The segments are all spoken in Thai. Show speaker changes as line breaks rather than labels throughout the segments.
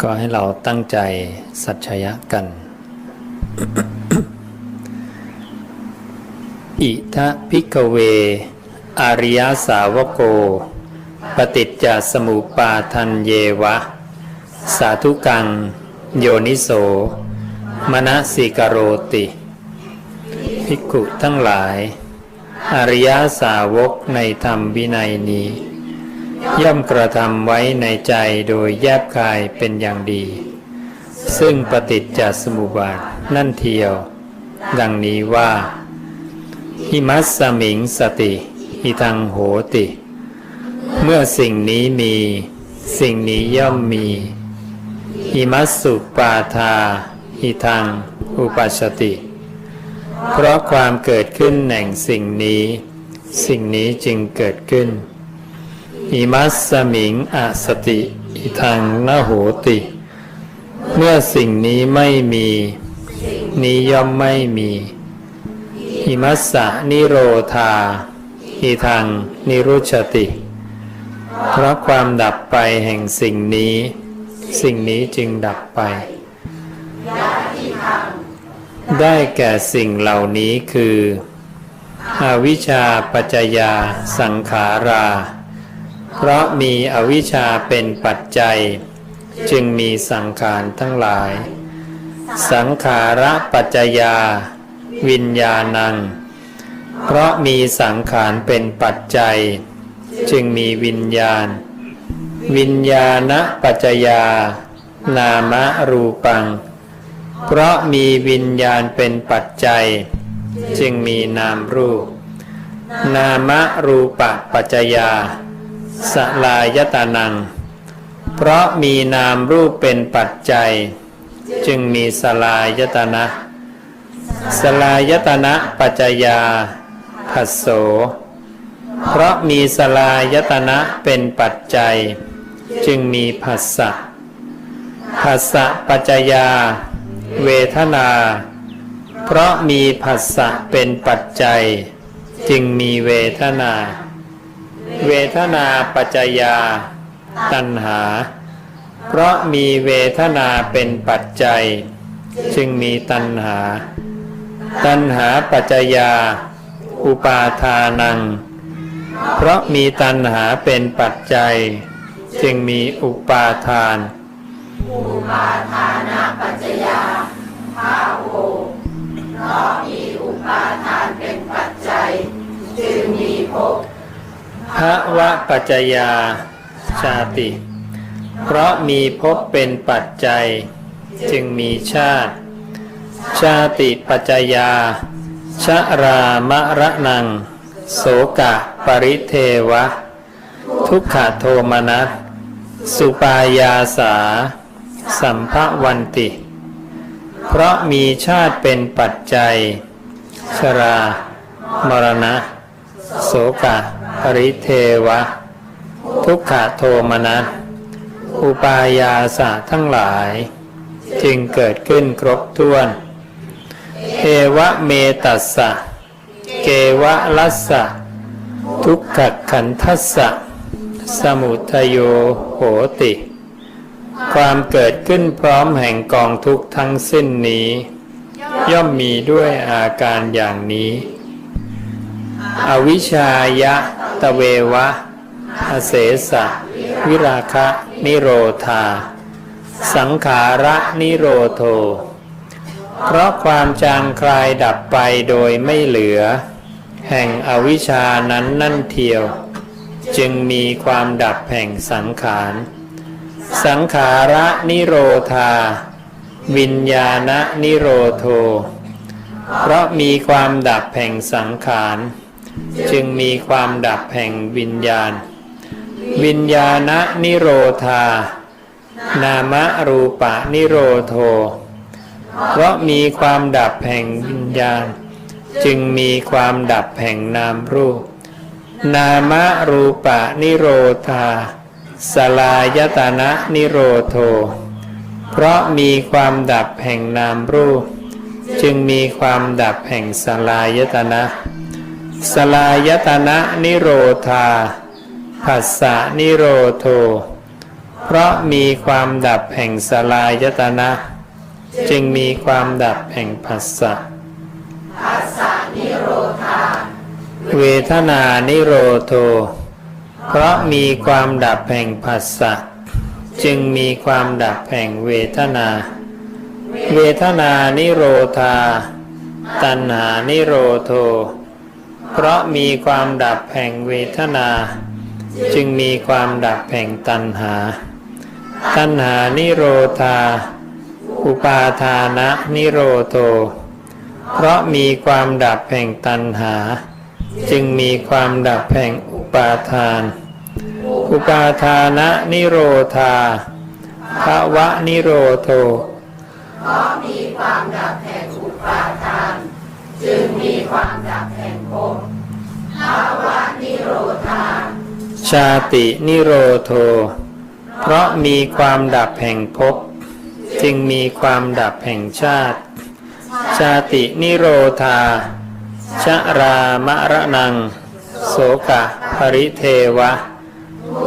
ก็ให้เราตั้งใจสัจชยะกัน อิทะพิกเว อาริยสาวโก ปฏิจจสมุปาทันเยวะ สาธุกัง โยนิโส มณสิกโรติ ภิกขุทั้งหลาย อริยสาวกในธรรมวินัยนี้ ย่อมกระทำไว้ในใจโดยแยบคายเป็นอย่างดี ซึ่งปฏิจจสมุปบาทนั่นเทียว ดังนี้ว่าหิมัสสมิงสติหิทังโหติ เมื่อสิ่งนี้มี สิ่งนี้ย่อมมีหิมัสสุปาทาหิทัง อุปัชติ เพราะความเกิดขึ้นแห่งสิ่งนี้ สิ่งนี้จึงเกิดขึ้น อิมัสสมิงอสติอิทังนโหติ เมื่อสิ่งนี้ไม่มี นี้ย่อมไม่มี อิมัสสะนิโรธาอิทังนิรุชติ เพราะความดับไปแห่งสิ่งนี้ สิ่งนี้จึงดับไปได้แก่สิ่งเหล่านี้คือ อวิชชาปัจจยาสังขารา เพราะมีอวิชชาเป็นปัจจัย จึงมีสังขารทั้งหลาย สังขาระปัจจยา วิญญาณัง เพราะมีสังขารเป็นปัจจัย จึงมีวิญญาณ วิญญาณปัจจยานามรูปัง เพราะมีวิญญาณเป็นปัจจัย จึงมีนามรูป นามรูปปัจจยา สลายตานัง เพราะมีนามรูปเป็นปัจจัย จึงมีสลายตนะ สลายตนะปัจจยาผัสโส เพราะมีสลายตนะเป็นปัจจัย จึงมีผัสสะผัสสะปัจจยา เวทนา เพราะมีผัสสะเป็นปัจจัย จึงมีเวทนา เวทนาปัจจยา ตัณหา เพราะมีเวทนาเป็นปัจจัย จึงมีตัณหา ตัณหาปัจจยา อุปาทานัง เพราะมีตัณหาเป็นปัจจัย จึงมีอุปาทาน อุปาทานปัจจะยาภวะมีอุปาทานเป็นปัจจย พระวัปจยาชาติ เพราะมีภพเป็นปัจจัย จึงมีชาติ ชาติปัจจยา ชรามระนัง โสกะปริเทวะ ทุกขโทมนัสสุปายาสา สัมภวันติ เพราะมีชาติเป็นปัจจัย ชรามรณะ โสกะ ปริเทวะ ทุกขโทมนัสอุปายาสะทั้งหลาย จึงเกิดขึ้นครบถ้วน เอวะเมตัสสะ เกวะลัสสะ ทุกขขันทัสสะ สมุทโยโหติ ความเกิดขึ้นพร้อมแห่งกองทุกทั้งสิ้นนี้ ย่อมมีด้วยอาการอย่างนี้ อวิชายะตะเววะ อเสสะ วิราคะ นิโรธา สังขาระนิโรโท เพราะความจางคลายดับไปโดยไม่เหลือ แห่งอวิชานั้นนั่นเทียว จึงมีความดับแห่งสังขาร สังขาระนิโรธา วิญญาณนิโรโท เพราะมีความดับแห่งสังขาร จึงมีความดับแห่งวิญญาณ วิญญาณนิโรธา นามรูปะนิโรโท เพราะมีความดับแห่งวิญญาณ จึงมีความดับแห่งนามรูป นามรูปะนิโรธา สลายตนะนิโรโท เพราะมีความดับแห่งนามรูป จึงมีความดับแห่งสลายตนะ สลายตนะนิโรธาผัสสะนิโรโทเพเพราะมีความดับแห่งสลายตนะ จึงมีความดับแห่งผัสสะเวทนานิโรโท เพราะมีความดับแห่งผัสสะจึงมีความดับแห่งเวทนา เวทนานิโรธา ตัณหานิโรโท เพราะมีความดับแห่งเวทนา จึงมีความดับแห่งตัณหา ตัณหานิโรธา อุปาทานะนิโรโทเพราะมีความดับแห่งตัณหา จึงมีความดับแห่งอุปาทาน อุปาทานะนิโรธาภาวะนิโรโตก็มีความดับแผงอุปาทาน จึงมีความดับ ชาตินิโรโท เพราะมีความดับแห่งภพจึงมีความดับแห่งชาติ ชาตินิโรธา ชรามะรณัง โสกะปริเทวะ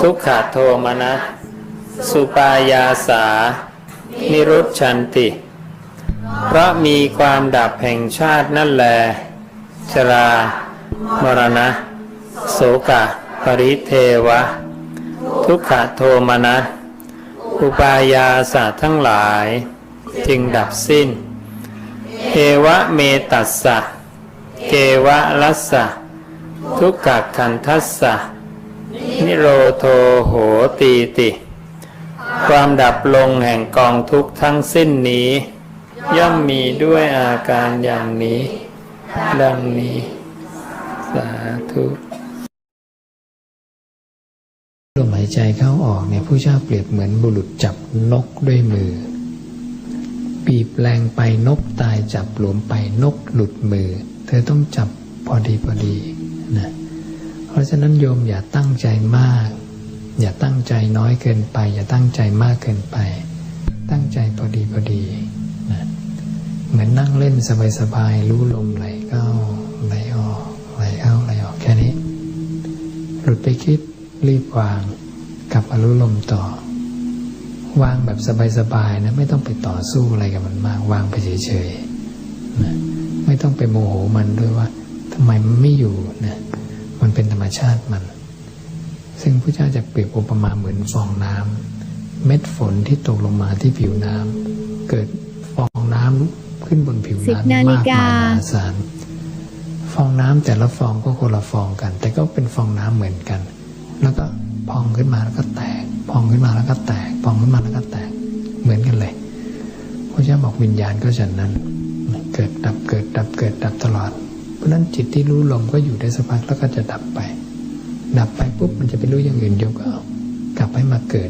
ทุกขโทมนะสุปายาสา นิรุชชันติ เพราะมีความดับแห่งชาตินั่นแล ชรา มรณะ โสกะ ปริเทวะ ทุกขโทมนัสอุปายาสาทั้งหลาย จึงดับสิ้น เอวะเมตัสสะ เกวะลัสสะ ทุกขคันทัสสะ นิโรโทโหตีติ ความดับลงแห่งกองทุกทั้งสิ้นนี้ ย่อมมีด้วยอาการอย่างนี้ ดังนี้ สาธุ
ลมหายใจเข้าออกเนี่ยผู้เจ้าเปรียบเหมือนบุรุษจับนกด้วยมือบีบแรงไปนกตายจับหลวมไปนกหลุดมือ เธอต้องจับพอดีพอดีนะเพราะฉะนั้นโยมอย่าตั้งใจมาก อย่าตั้งใจน้อยเกินไป อย่าตั้งใจมากเกินไป ตั้งใจพอดีพอดีนะเหมือนนั่งเล่นสบายๆรู้ลมไหลเข้า หลุดไปคิดรีบวางกลับมารู้ลมต่อ วางแบบสบายๆนะไม่ต้องไปต่อสู้อะไรกับมันมาก วางไปเฉยๆนะไม่ต้องไปโมโหมันด้วยว่าทำไมมันไม่อยู่นะมันเป็นธรรมชาติมัน ซึ่งพระเจ้าจะเปรียบอุปมาเหมือนฟองน้ำเม็ดฝนที่ตกลงมาที่ผิวน้ำเกิดฟองน้ำขึ้นบนผิว
สิบ
น้ำ
นาฬิ
มาก
กา
มายมหาศาล ฟองน้ำแต่ละฟองก็คนละฟองกัน แต่ก็เป็นฟองน้ำเหมือนกัน แล้วก็พองขึ้นมาแล้วก็แตก พองขึ้นมาแล้วก็แตก พองขึ้นมาแล้วก็แตก เหมือนกันเลยพระเจ้าบอกวิญญาณก็ฉันนั้น เกิดดับเกิดดับเกิดดับตลอด เพราะนั้นจิตที่รู้ลมก็อยู่ได้สักพักแล้วก็จะดับไป ดับไปปุ๊บมันจะไปรู้อย่างอื่นโยมก็กลับให้มาเกิด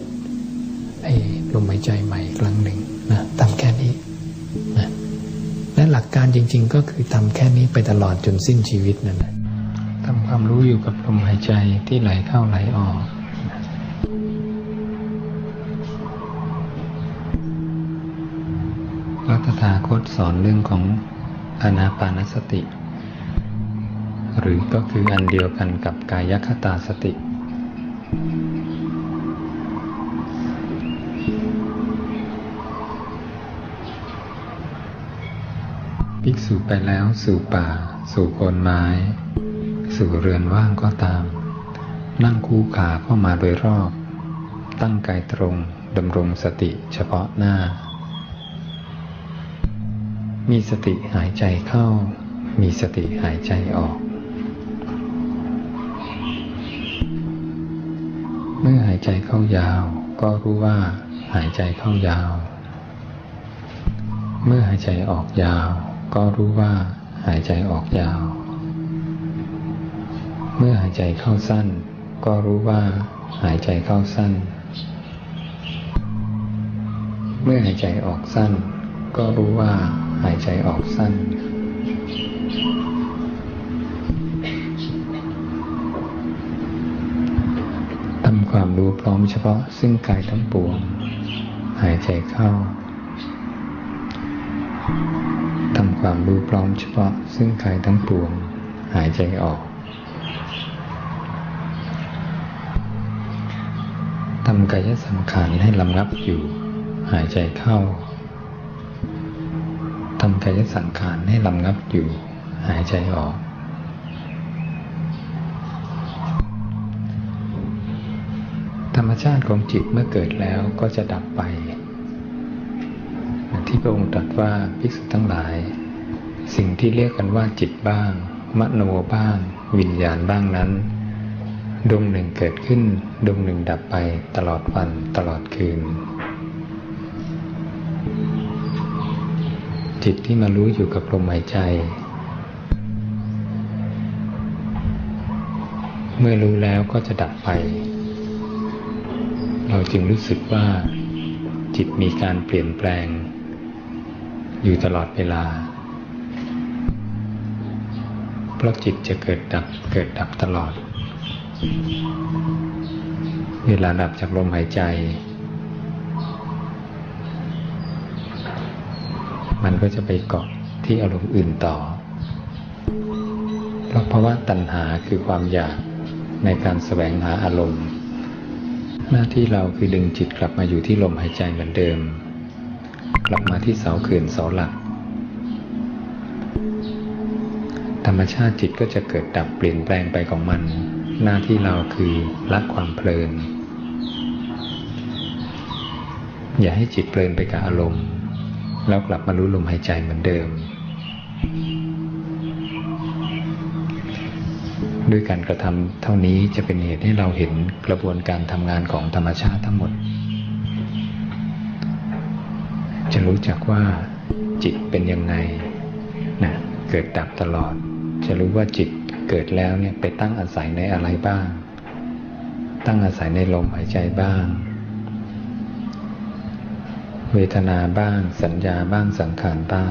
ไอ้ลมหายใจใหม่กครั้งหนึ่งารจริง ๆ ก็คือทำแค่นี้ไปตลอดจนสิ้นชีวิตนั่นแหละทำความรู้อยู่กับลมหายใจที่ไหลเข้าไหลออกรัตถาคตสอนเรื่องของอนาปานสติ หรือก็คืออันเดียวกันกับกายคตาสติ ภิกษุไปแล้วสู่ป่า สู่โคนไม้ สู่เรือนว่างก็ตาม นั่งคู่ขาเข้ามาโดยรอบ ตั้งกายตรงดำรงสติเฉพาะหน้า มีสติหายใจเข้า มีสติหายใจออก เมื่อหายใจเข้ายาว ก็รู้ว่าหายใจเข้ายาว เมื่อหายใจออกยาว ก็รู้ว่าหายใจออกยาว เมื่อหายใจเข้าสั้น ก็รู้ว่าหายใจเข้าสั้น เมื่อหายใจออกสั้น ก็รู้ว่าหายใจออกสั้น ทำความรู้พร้อมเฉพาะซึ่งกายทั้งปวง หายใจเข้าทำ ความรู้พร้อมเฉพาะ ซึ่งกายทั้งปวง หายใจออกทำกายสังขารให้ลำงับอยู่ หายใจเข้าทำกายสังขารให้ลำงับอยู่ หายใจออกธรรมชาติของจิตเมื่อเกิดแล้วก็จะดับไป ที่พระองค์ตรัสว่าภิกษุทั้งหลาย สิ่งที่เรียกกันว่าจิตบ้าง มโนบ้าง วิญญาณบ้างนั้น ดวงหนึ่งเกิดขึ้น ดวงหนึ่งดับไปตลอดวันตลอดคืน จิตที่มารู้อยู่กับลมหายใจ เมื่อรู้แล้วก็จะดับไป เราจึงรู้สึกว่าจิตมีการเปลี่ยนแปลง อยู่ตลอดเวลา ราะจิตจะเกิดดับเกิดดับตลอด เวลาดับจากลมหายใจ มันก็จะไปเกาะที่อารมณ์อื่นต่อ เพราะภาวะตัณหาคือความอยากในการแสวงหาอารมณ์ หน้าที่เราคือดึงจิตกลับมาอยู่ที่ลมหายใจเหมือนเดิม กลับมาที่เสาเขื่อนเสาหลัก ธรรมชาติจิตก็จะเกิดดับเปลี่ยนแปลงไปของมัน หน้าที่เราคือละความเพลิน อย่าให้จิตเพลินไปกับอารมณ์ แล้วกลับมารู้ลมหายใจเหมือนเดิม ด้วยการกระทำเท่านี้จะเป็นเหตุให้เราเห็นกระบวนการทำงานของธรรมชาติทั้งหมด จะรู้จักว่าจิตเป็นยังไงนะเกิดดับตลอด จะรู้ว่าจิตเกิดแล้วเนี่ยไปตั้งอาศัยในอะไรบ้าง ตั้งอาศัยในลมหายใจบ้าง เวทนาบ้าง สัญญาบ้างสังขารบ้าง